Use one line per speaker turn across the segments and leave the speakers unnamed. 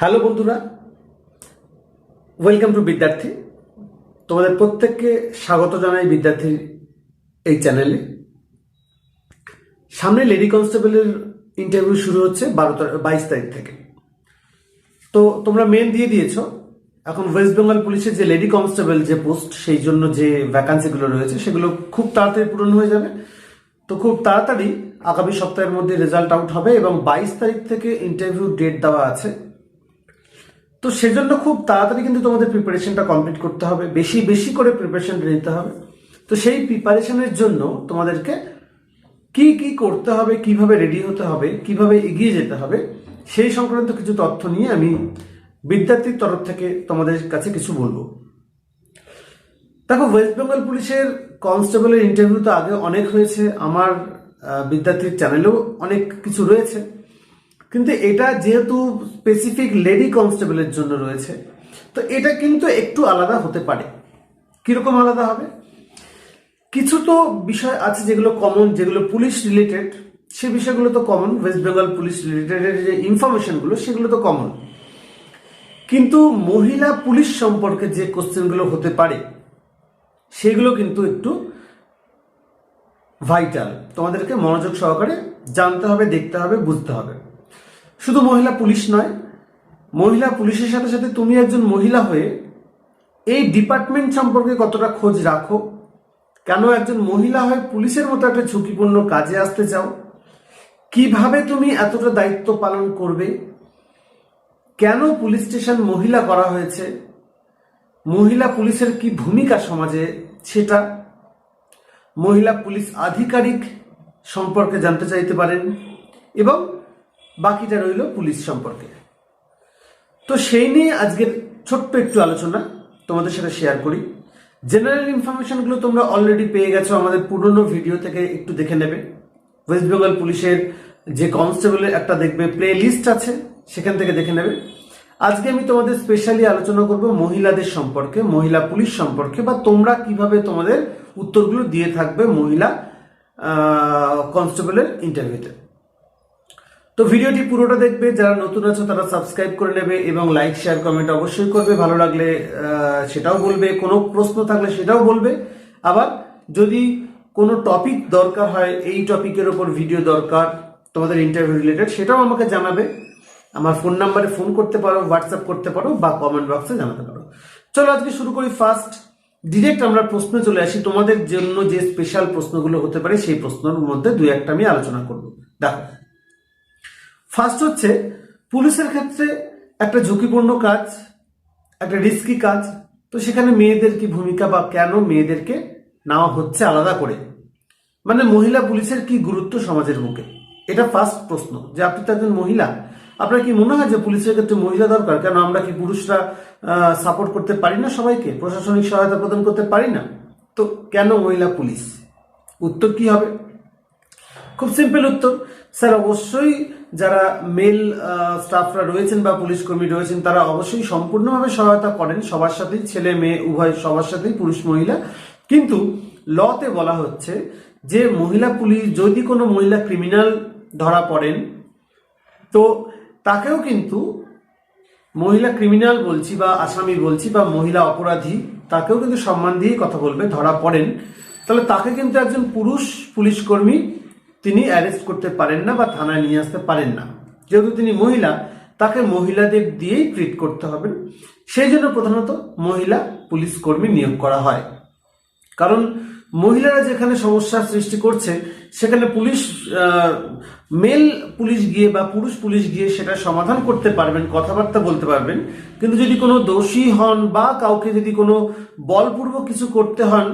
Hello বন্ধুরা welcome to বিদ্যার্থী। তোমাদের প্রত্যেককে স্বাগত জানাই বিদ্যার্থীর এই চ্যানেলে সামনে লেডি কনস্টেবলের ইন্টারভিউ শুরু হচ্ছে বারো বাইশ তারিখ থেকে। তো তোমরা মেন দিয়ে দিয়েছ, এখন ওয়েস্ট বেঙ্গল পুলিশের যে লেডি কনস্টেবল যে পোস্ট সেই জন্য যে ভ্যাকান্সিগুলো রয়েছে, সেগুলো খুব তাড়াতাড়ি পূরণ হয়ে যাবে। তো খুব তাড়াতাড়ি আগামী সপ্তাহের মধ্যে রেজাল্ট আউট হবে এবং বাইশ তারিখ থেকে ইন্টারভিউ ডেট দেওয়া আছে। তো সেজন্য খুব তাড়াতাড়ি কিন্তু তোমাদের প্রিপারেশনটা কমপ্লিট করতে হবে। বেশি বেশি করে প্রিপারেশন নিতে হবে। তো সেই প্রিপারেশনের জন্য তোমাদেরকে কি কি করতে হবে, কীভাবে রেডি হতে হবে, কীভাবে এগিয়ে যেতে হবে, সেই সংক্রান্ত কিছু তথ্য নিয়ে আমি বিদ্যার্থীর তরফ থেকে তোমাদের কাছে কিছু বলব। দেখো ওয়েস্ট বেঙ্গল পুলিশের কনস্টেবলের ইন্টারভিউ তো আগে অনেক হয়েছে। আমার বিদ্যার্থীর চ্যানেলেও অনেক কিছু রয়েছে। কিন্তু এটা যেহেতু স্পেসিফিক লেডি কনস্টেবলের জন্য রয়েছে, তো এটা কিন্তু একটু আলাদা হতে পারে। কীরকম আলাদা হবে? কিছু তো বিষয় আছে যেগুলো কমন যেগুলো পুলিশ রিলেটেড সে বিষয়গুলো তো common West Bengal police related যে ইনফরমেশনগুলো সেগুলো তো কমন কিন্তু মহিলা পুলিশ সম্পর্কে যে কোশ্চেনগুলো হতে পারে, সেগুলো কিন্তু একটু ভাইটাল তোমাদেরকে মনোযোগ সহকারে জানতে হবে, দেখতে হবে, বুঝতে হবে। শুধু মহিলা পুলিশ নয়, মহিলা পুলিশের সাথে সাথে তুমি একজন মহিলা হয়ে এই ডিপার্টমেন্ট সম্পর্কে কতটা খোঁজ রাখো? কেন একজন মহিলা হয়ে পুলিশের মতো একটা ঝুঁকিপূর্ণ কাজে আসতে চাও? কীভাবে তুমি এতটা দায়িত্ব পালন করবে? কেন পুলিশ স্টেশন মহিলা করা হয়েছে? মহিলা পুলিশের কি ভূমিকা সমাজে সেটা? মহিলা পুলিশ আধিকারিক সম্পর্কে জানতে চাইতে পারেন। এবং বাকিটা রইল পুলিশ সম্পর্কে। তো সেই নিয়ে আজকের ছোট্ট একটু আলোচনা তোমাদের সাথে শেয়ার করি। জেনারেল ইনফরমেশনগুলো তোমরা অলরেডি পেয়ে গেছো আমাদের পুরনো ভিডিও থেকে একটু দেখে নেবে। ওয়েস্ট বেঙ্গল পুলিশের যে কনস্টেবলের একটা দেখবে প্লে লিস্ট আছে, সেখান থেকে দেখে নেবে। আজকে আমি তোমাদের স্পেশালি আলোচনা করব মহিলাদের সম্পর্কে, মহিলা পুলিশ সম্পর্কে, বা তোমরা কীভাবে তোমাদের উত্তরগুলো দিয়ে থাকবে মহিলা কনস্টেবলের ইন্টারভিউতে তো ভিডিওটি পুরোটা দেখবে, যারা নতুন আছো তারা সাবস্ক্রাইব করে নেবে এবং লাইক শেয়ার কমেন্ট অবশ্যই করবে। ভালো লাগলে সেটাও বলবে, কোনো প্রশ্ন থাকলে সেটাও বলবে। আবার যদি কোনো টপিক দরকার হয়, এই টপিকের ওপর ভিডিও দরকার, তোমাদের ইন্টারভিউ রিলেটেড সেটাও আমাকে জানাবে। আমার ফোন নাম্বারে ফোন করতে পারো হোয়াটসঅ্যাপ করতে পারো, বা কমেন্ট বক্সে জানাতে পারো। চলো আজকে শুরু করি ফার্স্ট ডিরেক্ট আমরা প্রশ্নে চলে আসি। তোমাদের জন্য যে স্পেশাল প্রশ্নগুলো হতে পারে, সেই প্রশ্নের মধ্যে দু একটা আমি আলোচনা করব। দেখো ফার্স্ট হচ্ছে, পুলিশের ক্ষেত্রে একটা ঝুঁকিপূর্ণ কাজ, একটা রিস্কি কাজ। তো সেখানে মেয়েদের কি ভূমিকা বা কেন মেয়েদেরকে নেওয়া হচ্ছে আলাদা করে? মানে মহিলা পুলিশের কি গুরুত্ব সমাজের বুকে? এটা ফার্স্ট প্রশ্ন। যে আপনি তো একজন মহিলা, আপনার কি মনে হয় যে পুলিশের ক্ষেত্রে মহিলা দরকার? কেন আমরা কি পুরুষরা সাপোর্ট করতে পারি না সবাইকে? প্রশাসনিক সহায়তা প্রদান করতে পারি না? তো কেন মহিলা পুলিশ? উত্তর কি হবে? খুব সিম্পল উত্তর। স্যার, অবশ্যই যারা মেল স্টাফরা রয়েছেন বা পুলিশ কর্মী রয়েছেন, তারা অবশ্যই সম্পূর্ণভাবে সহায়তা করেন সবার সাথেই, ছেলে, মেয়ে, উভয় সবার সাথেই, পুরুষ, মহিলা। কিন্তু লতে বলা হচ্ছে যে মহিলা পুলিশ, যদি কোনো মহিলা ক্রিমিনাল ধরা পড়েন, তো তাকেও কিন্তু মহিলা ক্রিমিনাল বলছি বা আসামি বলছি বা মহিলা অপরাধী, তাকেও কিন্তু সম্মান দিয়ে কথা বলবে, ধরা পড়েন। তাহলে তাকে কিন্তু একজন পুরুষ পুলিশ কর্মী তিনি অ্যারেস্ট করতে পারেন না বা থানায় নিয়ে আসতে পারেন না। যেহেতু তিনি মহিলা, তাকে মহিলাদের দিয়েই ট্রিট করতে হবে। সেই জন্য প্রধানত মহিলা পুলিশ কর্মী নিয়োগ করা হয়। কারণ মহিলারা যেখানে সমস্যার সৃষ্টি করছে, সেখানে পুলিশ মেল পুলিশ গিয়ে বা পুরুষ পুলিশ গিয়ে সেটা সমাধান করতে পারবেন, কথাবার্তা বলতে পারবেন। কিন্তু যদি কোনো দোষী হন বা কাউকে যদি কোনো বলপূর্বক কিছু করতে হন,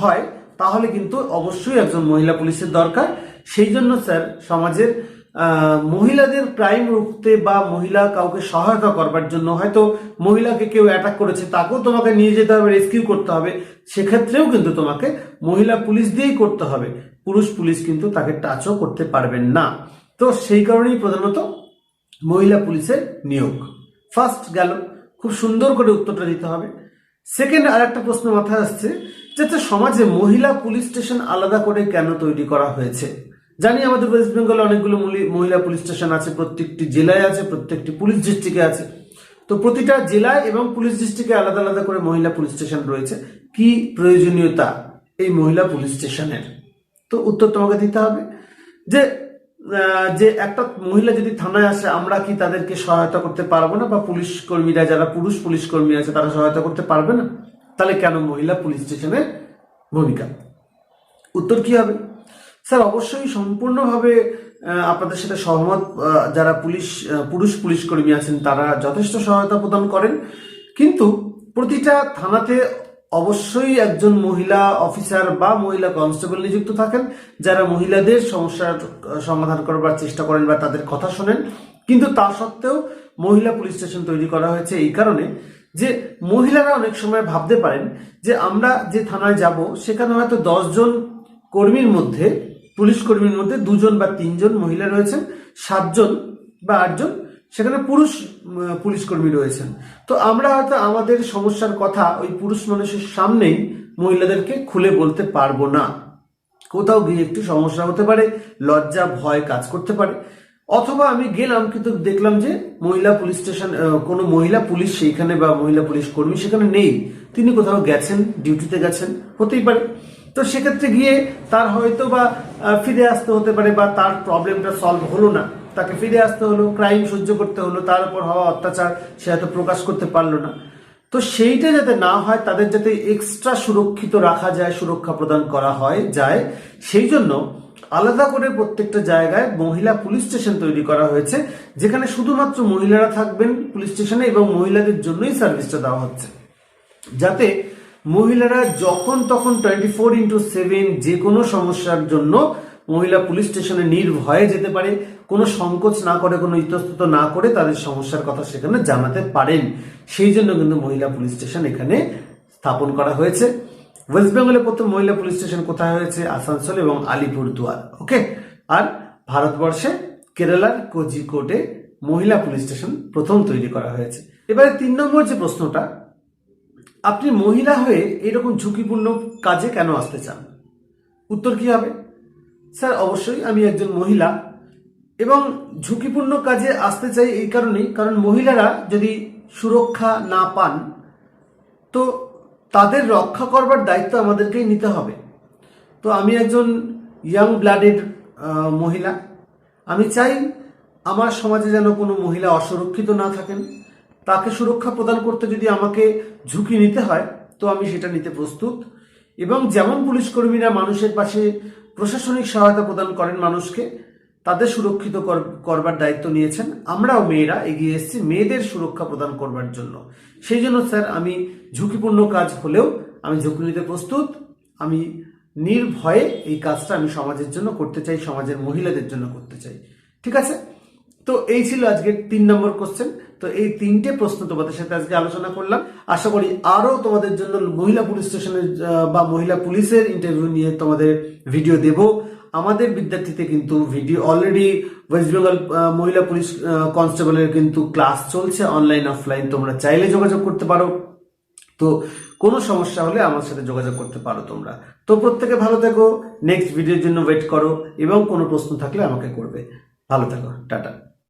হয়, তাহলে কিন্তু অবশ্যই একজন মহিলা পুলিশের দরকার। সেই জন্য স্যার সমাজের মহিলাদের ক্রাইম রুখতে বা মহিলা কাউকে সহায়তা করবার জন্য হয়তো মহিলাকে কেউ অ্যাটাক করেছে তাকেও তোমাকে নিয়ে যেতে হবে রেস্কিউ করতে হবে। সেক্ষেত্রেও কিন্তু তোমাকে মহিলা পুলিশ দিয়েই করতে হবে। পুরুষ পুলিশ কিন্তু তাকে টাচও করতে পারবেন না। তো সেই কারণেই প্রধানত মহিলা পুলিশের নিয়োগ। ফার্স্ট গেল খুব সুন্দর করে উত্তরটা দিতে হবে। সেকেন্ড আর একটা প্রশ্ন মাথায় আসছে যে আচ্ছা, সমাজে মহিলা পুলিশ স্টেশন আলাদা করে কেন তৈরি করা হয়েছে? জানি আমাদের ওয়েস্ট বেঙ্গলে অনেকগুলো মহিলা পুলিশ স্টেশন আছে, প্রত্যেকটি জেলায় আছে, প্রত্যেকটি পুলিশ ডিস্ট্রিক্টে আছে। তো প্রতিটা জেলায় এবং পুলিশ ডিস্ট্রিক্টে আলাদা আলাদা করে মহিলা পুলিশ স্টেশন রয়েছে। কি প্রয়োজনীয়তা এই মহিলা পুলিশ স্টেশনের? তো উত্তর তোমাকে দিতে হবে যে যে একটা মহিলা যদি থানায় আসে, আমরা কি তাদেরকে সহায়তা করতে পারব না? বা পুলিশ কর্মীরা যারা পুরুষ পুলিশ কর্মী আছে, তারা সহায়তা করতে পারবে না? তাহলে কেন মহিলা পুলিশ স্টেশনের ভূমিকা? উত্তর কি হবে? স্যার, অবশ্যই সম্পূর্ণভাবে আপনাদের সাথে সহমত যারা পুলিশ পুরুষ পুলিশ কর্মী আছেন, তারা যথেষ্ট সহায়তা প্রদান করেন। কিন্তু প্রতিটা থানাতে অবশ্যই একজন মহিলা অফিসার বা মহিলা কনস্টেবল নিযুক্ত থাকেন, যারা মহিলাদের সমস্যার সমাধান করবার চেষ্টা করেন বা তাদের কথা শোনেন। কিন্তু তা সত্ত্বেও মহিলা পুলিশ স্টেশন তৈরি করা হয়েছে এই কারণে যে মহিলারা অনেক সময় ভাবতে পারেন যে আমরা যে থানায় যাব, সেখানে হয়তো দশজন কর্মীর মধ্যে পুলিশ কর্মীর মধ্যে দুজন বা তিনজন মহিলা রয়েছেন, সাতজন বা আটজন, সেখানে পুরুষ পুলিশ কর্মী রয়েছেন। তো আমরা হয়তো আমাদের সমস্যার কথা ওই পুরুষ মানুষের সামনেই মহিলাদেরকে খুলে বলতে পারব না। কোথাও গিয়ে একটু সমস্যা হতে পারে, লজ্জা, ভয় কাজ করতে পারে। অথবা আমি গেলাম কিন্তু দেখলাম যে মহিলা পুলিশ স্টেশন কোনো মহিলা পুলিশ সেইখানে বা মহিলা পুলিশ কর্মী সেখানে নেই। তিনি কোথাও গেছেন, ডিউটিতে গেছেন, হতেই পারে। তো সেক্ষেত্রে গিয়ে তার হয়তো বা ফিরে আসতে হতে পারে বা তার প্রবলেমটা সলভ হলো না। তাকে ফিরে আসতে হলো ক্রাইম সহ্য করতে হলো, তার উপর হওয়া অত্যাচার সে হয়তো প্রকাশ করতে পারল না। তো সেইটা যাতে না হয়, তাদের যাতে এক্সট্রা সুরক্ষিত রাখা যায়, সুরক্ষা প্রদান করা হয়, যায়, সেই জন্য আলাদা করে প্রত্যেকটা জায়গায় মহিলা পুলিশ স্টেশন তৈরি করা হয়েছে, যেখানে শুধুমাত্র মহিলারা থাকবেন পুলিশ স্টেশনে এবং মহিলাদের জন্যই সার্ভিসটা দেওয়া হচ্ছে। যাতে মহিলারা যখন তখন টোয়েন্টি ফোর ইন্টু সেভেন যে কোনো সমস্যার জন্য মহিলা পুলিশ স্টেশনে নির্ভয়ে যেতে পারে, কোনো সংকোচ না করে, কোনো ইতস্তত না করে তাদের সমস্যার কথা সেখানে জানাতে পারেন। সেই জন্য কিন্তু মহিলা পুলিশ স্টেশন এখানে স্থাপন করা হয়েছে। ওয়েস্ট বেঙ্গলে প্রথম মহিলা পুলিশ স্টেশন কোথায় হয়েছে? আসানসোল এবং আলিপুরদুয়ার। ওকে? আর ভারতবর্ষে কেরালার কোজিকোডে মহিলা পুলিশ স্টেশন প্রথম তৈরি করা হয়েছে। এবারে তিন নম্বর যে প্রশ্নটা আপনি মহিলা হয়ে এরকম ঝুঁকিপূর্ণ কাজে কেন আসতে চান? উত্তর কি হবে? স্যার, অবশ্যই আমি একজন মহিলা এবং ঝুঁকিপূর্ণ কাজে আসতে চাই এই কারণেই, কারণ মহিলারা যদি সুরক্ষা না পান, তো তাদের রক্ষা করবার দায়িত্ব আমাদেরকেই নিতে হবে। তো আমি একজন ইয়াং ব্লাডেড মহিলা। আমি চাই আমার সমাজে যেন কোনো মহিলা অসুরক্ষিত না থাকেন। তাকে সুরক্ষা প্রদান করতে যদি আমাকে ঝুঁকি নিতে হয়, তো আমি সেটা নিতে প্রস্তুত। এবং যেমন পুলিশ কর্মীরা মানুষের পাশে প্রশাসনিক সহায়তা প্রদান করেন মানুষকে, তাদের সুরক্ষিত কর- করবার দায়িত্ব নিয়েছেন। আমরাও মেয়েরা এগিয়ে এসেছি মেয়েদের সুরক্ষা প্রদান করবার জন্য। সেই জন্য স্যার, আমি ঝুঁকিপূর্ণ কাজ হলেও আমি ঝুঁকি নিতে প্রস্তুত। আমি নির্ভয়ে এই কাজটা আমি সমাজের জন্য করতে চাই, সমাজের মহিলাদের জন্য করতে চাই। ঠিক আছে? তো এই ছিল আজকের তিন নম্বর কোশ্চেন তো এই তিনটে প্রশ্ন তোমাদের সাথে আজকে আলোচনা করলাম। আশা করি আরও তোমাদের জন্য মহিলা পুলিশ স্টেশনের বা মহিলা পুলিশের ইন্টারভিউ নিয়ে তোমাদের ভিডিও দেব। আমাদের বিদ্যার্থীতে কিন্তু ভিডিও অলরেডি ওয়েস্ট বেঙ্গল মহিলা পুলিশ কনস্টেবলের কিন্তু ক্লাস চলছে অনলাইন অফলাইন তোমরা চাইলে যোগাযোগ করতে পারো। তো কোনো সমস্যা হলে আমার সাথে যোগাযোগ করতে পারো তোমরা। তো প্রত্যেকে ভালো থেকো। নেক্সট ভিডিওর জন্য ওয়েট করো এবং কোনো প্রশ্ন থাকলে আমাকে করবে। ভালো থেকো। টাটা।